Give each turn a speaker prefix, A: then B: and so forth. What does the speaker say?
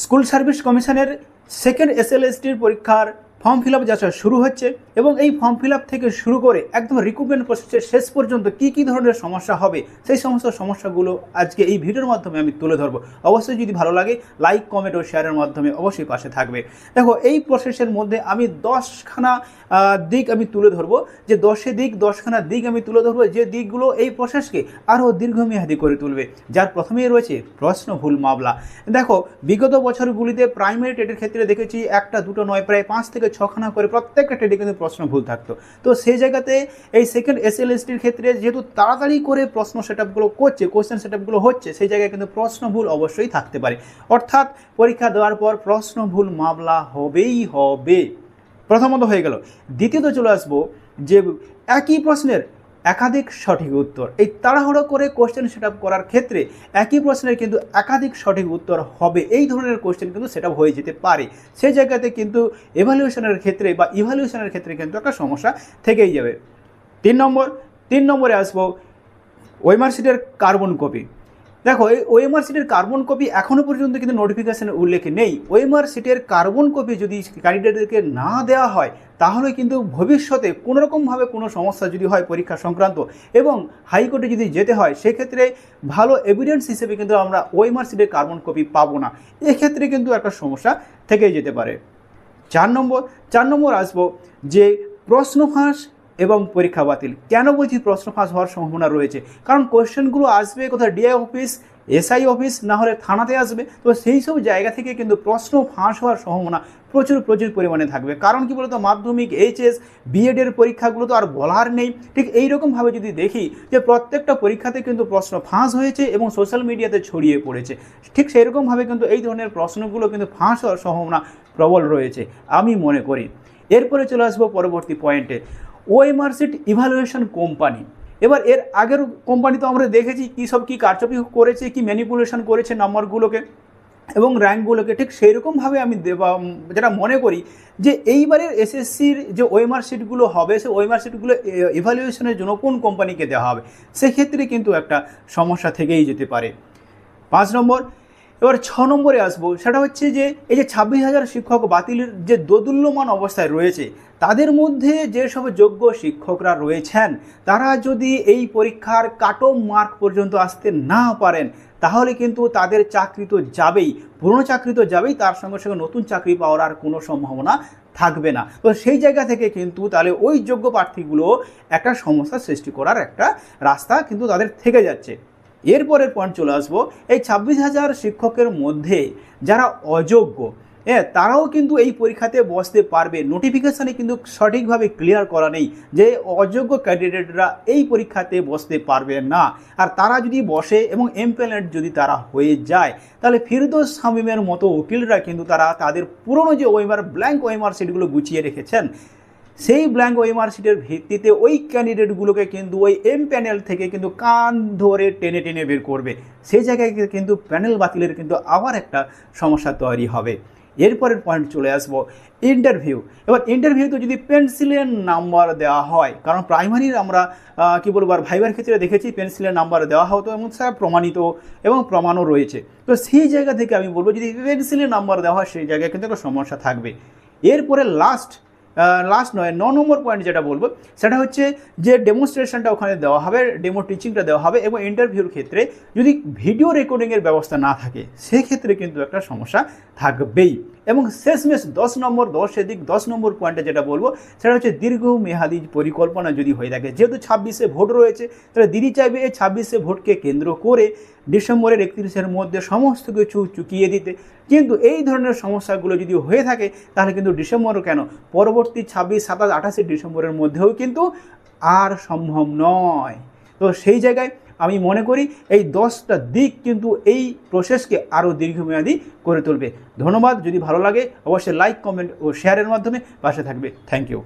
A: School service কমিশনের second এসএলএসটির পরীক্ষার ফর্ম ফিল আপ যাত্রা শুরু হচ্ছে এবং এই ফর্ম ফিল আপ থেকে শুরু করে একদম রিক্রুটমেন্ট প্রসেসের শেষ পর্যন্ত কী কী ধরনের সমস্যা হবে, সেই সমস্ত সমস্যাগুলো আজকে এই ভিডিওর মাধ্যমে আমি তুলে ধরবো। অবশ্যই যদি ভালো লাগে লাইক কমেন্ট ও শেয়ারের মাধ্যমে অবশ্যই পাশে থাকবে। দেখো, এই প্রসেসের মধ্যে আমি দশখানা দিক আমি তুলে ধরবো। যে দশে দিক, দশখানা দিক আমি তুলে ধরবো। যে দিকগুলো এই প্রসেসকে আরও দীর্ঘমেয়াদী করে তুলবে। যার প্রথমেই রয়েছে প্রশ্ন ভুল মামলা। দেখো, বিগত বছরগুলিতে প্রাইমারি টেটের ক্ষেত্রে দেখেছি একটা, দুটো, নয়, প্রায় পাঁচ থেকে ছখানা করে প্রত্যেকটা টেটে কিন্তু প্রশ্ন ভুল থাকতো। তো সেই জায়গাতে এই সেকেন্ড এসএলএসটির ক্ষেত্রে যেহেতু তাড়াতাড়ি করে প্রশ্ন সেটআপগুলো করছে কোশ্চেন সেটআপগুলো হচ্ছে, সেই জায়গায় কিন্তু প্রশ্ন ভুল অবশ্যই থাকতে পারে। অর্থাৎ পরীক্ষা দেওয়ার পর প্রশ্ন ভুল মামলা হবেই হবে। প্রথমত হয়ে গেল। দ্বিতীয়ত চলে আসব যে একই প্রশ্নের একাধিক সঠিক উত্তর। এই তাড়াহুড়ো করে কোশ্চেন সেট করার ক্ষেত্রে একই প্রশ্নের কিন্তু একাধিক সঠিক উত্তর হবে। এই ধরনের কোশ্চেন কিন্তু সেট হয়ে যেতে পারে। সেই জায়গাতে কিন্তু এভালুয়েশনের ক্ষেত্রে বা ইভালুয়েশনের ক্ষেত্রে কিন্তু একটা সমস্যা থেকেই যাবে। তিন নম্বর, তিন নম্বরে আসব ওয়েমার্সিটের কার্বন কপি দেখো, এই ওএমআর সিটের কার্বন কপি এখনও পর্যন্ত কিন্তু নোটিফিকেশনের উল্লেখ নেই। ওএমআর সিটের কার্বন কপি যদি ক্যান্ডিডেটদেরকে না দেওয়া হয়, তাহলে কিন্তু ভবিষ্যতে কোনোরকমভাবে কোনো সমস্যা যদি হয় পরীক্ষা সংক্রান্ত এবং হাইকোর্টে যদি যেতে হয়, সেক্ষেত্রে ভালো এভিডেন্স হিসেবে কিন্তু আমরা ওএমআর সিটের কার্বন কপি পাবো না। এক্ষেত্রে কিন্তু একটা সমস্যা থেকেই যেতে পারে। চার নম্বর চার নম্বর আসব যে প্রশ্ন ফাঁস এবং পরীক্ষা বাতিল। কেন বলছি প্রশ্ন ফাঁস হওয়ার সম্ভাবনা রয়েছে? কারণ কোয়েশ্চেনগুলো আসবে কোথাও ডিআই অফিস, এসআই অফিস, না হলে থানাতে আসবে। তো সেই সব জায়গা থেকে কিন্তু প্রশ্ন ফাঁস হওয়ার সম্ভাবনা প্রচুর প্রচুর পরিমাণে থাকবে। কারণ কি বলতো? মাধ্যমিক, এইচএস বিএডের পরীক্ষাগুলো তো আর বলার নেই। ঠিক এই এইরকমভাবে যদি দেখি যে প্রত্যেকটা পরীক্ষাতে কিন্তু প্রশ্ন ফাঁস হয়েছে এবং সোশ্যাল মিডিয়াতে ছড়িয়ে পড়েছে, ঠিক সেই সেরকমভাবে কিন্তু এই ধরনের প্রশ্নগুলো কিন্তু ফাঁস হওয়ার সম্ভাবনা প্রবল রয়েছে, আমি মনে করি। এরপরে চলে আসব পরবর্তী পয়েন্টে ওএমআর সিট ইভালুয়েশন কোম্পানি এবার এর আগের কোম্পানি তো আমরা দেখেছি কী সব কী কারচুপি করেছে, কি ম্যানিপুলেশন করেছে নাম্বারগুলোকে এবং র্যাঙ্কগুলোকে ঠিক সেই রকমভাবে আমি যেটা মনে করি যে এইবারের এসএসসির যে ওএমআর সিটগুলো হবে সে ওএমআর সিটগুলো ইভ্যালুয়েশনের জন্য কোন কোম্পানিকে দেওয়া হবে? সেক্ষেত্রে কিন্তু একটা সমস্যা থেকেই যেতে পারে। পাঁচ নম্বর এবার ছ নম্বরে আসব, সেটা হচ্ছে যে এই যে ছাব্বিশ হাজার শিক্ষক বাতিলের যে দোদুল্যমান অবস্থায় রয়েছে, তাদের মধ্যে যেসব যোগ্য শিক্ষকরা রয়েছেন, তারা যদি এই পরীক্ষার কাট মার্ক পর্যন্ত আসতে না পারেন, তাহলে কিন্তু তাদের চাকরি তো যাবেই, পুরনো চাকরি তো যাবেই, তার সঙ্গে সঙ্গে নতুন চাকরি পাওয়ার আর কোনো সম্ভাবনা থাকবে না। তো সেই জায়গা থেকে কিন্তু তাহলে ওই যোগ্য প্রার্থীগুলো একটা সমস্যা সৃষ্টি করার একটা রাস্তা কিন্তু তাদের থেকে যাচ্ছে। এরপরের পয়েন্ট চলে আসব। এই ছাব্বিশ হাজার শিক্ষকের মধ্যে যারা অযোগ্য হ্যাঁ তারাও কিন্তু এই পরীক্ষাতে বসতে পারবে। নোটিফিকেশানে কিন্তু সঠিকভাবে ক্লিয়ার করা নেই যে অযোগ্য ক্যান্ডিডেটরা এই পরীক্ষাতে বসতে পারবে না। আর তারা যদি বসে এবং এমপ্লয়েড যদি তারা হয়ে যায়, তাহলে ফিরদোস শামীমের মতো উকিলরা কিন্তু তারা তাদের পুরনো যে ওয়েমার ব্ল্যাঙ্ক ওয়েমার সিটগুলো গুছিয়ে রেখেছেন। সেই ব্ল্যাঙ্ক ওয়েমার সিটের ভিত্তিতে ওই ক্যান্ডিডেটগুলোকে কিন্তু ওই এম প্যানেল থেকে কিন্তু কান ধরে টেনে টেনে বের করবে। সেই জায়গায় কিন্তু প্যানেল বাতিলের কিন্তু আবার একটা সমস্যা তৈরি হবে। এরপরের পয়েন্ট চলে আসব ইন্টারভিউ এবার ইন্টারভিউতে যদি পেন্সিলের নাম্বার দেওয়া হয়, কারণ প্রাইমারির আমরা কি বলব, আর ভাইবার ক্ষেত্রে দেখেছি পেন্সিলের নাম্বার দেওয়া হতো এবং সেটা প্রমাণিত এবং প্রমাণও রয়েছে। তো সেই জায়গা থেকে আমি বলব, যদি পেন্সিলের নাম্বার দেওয়া হয়, সেই জায়গায় কিন্তু একটা সমস্যা থাকবে। এরপরে লাস্ট লাস্ট নয়, ন নম্বর পয়েন্ট যেটা বলব, সেটা হচ্ছে যে ডেমনস্ট্রেশনটা ওখানে দেওয়া হবে ডেমো টিচিংটা দেওয়া হবে এবং ইন্টারভিউর ক্ষেত্রে যদি ভিডিও রেকর্ডিংয়ের ব্যবস্থা না থাকে, সেক্ষেত্রে কিন্তু একটা সমস্যা থাকবেই। এবং শেষমেশ দশ নম্বর, দশ এদিক, দশ নম্বর পয়েন্টে যেটা বলব, সেটা হচ্ছে দীর্ঘমেয়াদী পরিকল্পনা যদি হয়ে থাকে। যেহেতু ছাব্বিশে ভোট রয়েছে, তাহলে দিদি চাইবে এই ছাব্বিশে ভোটকে কেন্দ্র করে ডিসেম্বরের একত্রিশের মধ্যে সমস্ত কিছু চুকিয়ে দিতে। কিন্তু এই ধরনের সমস্যাগুলো যদি হয়ে থাকে, তাহলে কিন্তু ডিসেম্বর কেন? পরবর্তী ছাব্বিশ, সাতাশ, আঠাশে ডিসেম্বরের মধ্যেও কিন্তু আর সম্ভব নয়। তো সেই জায়গায় আমি মনে করি এই দশটা দিক কিন্তু এই প্রসেসকে আরও দীর্ঘমেয়াদী করে তুলবে। ধন্যবাদ। যদি ভালো লাগে, অবশ্যই লাইক কমেন্ট ও শেয়ারের মাধ্যমে পাশে থাকবে। Thank you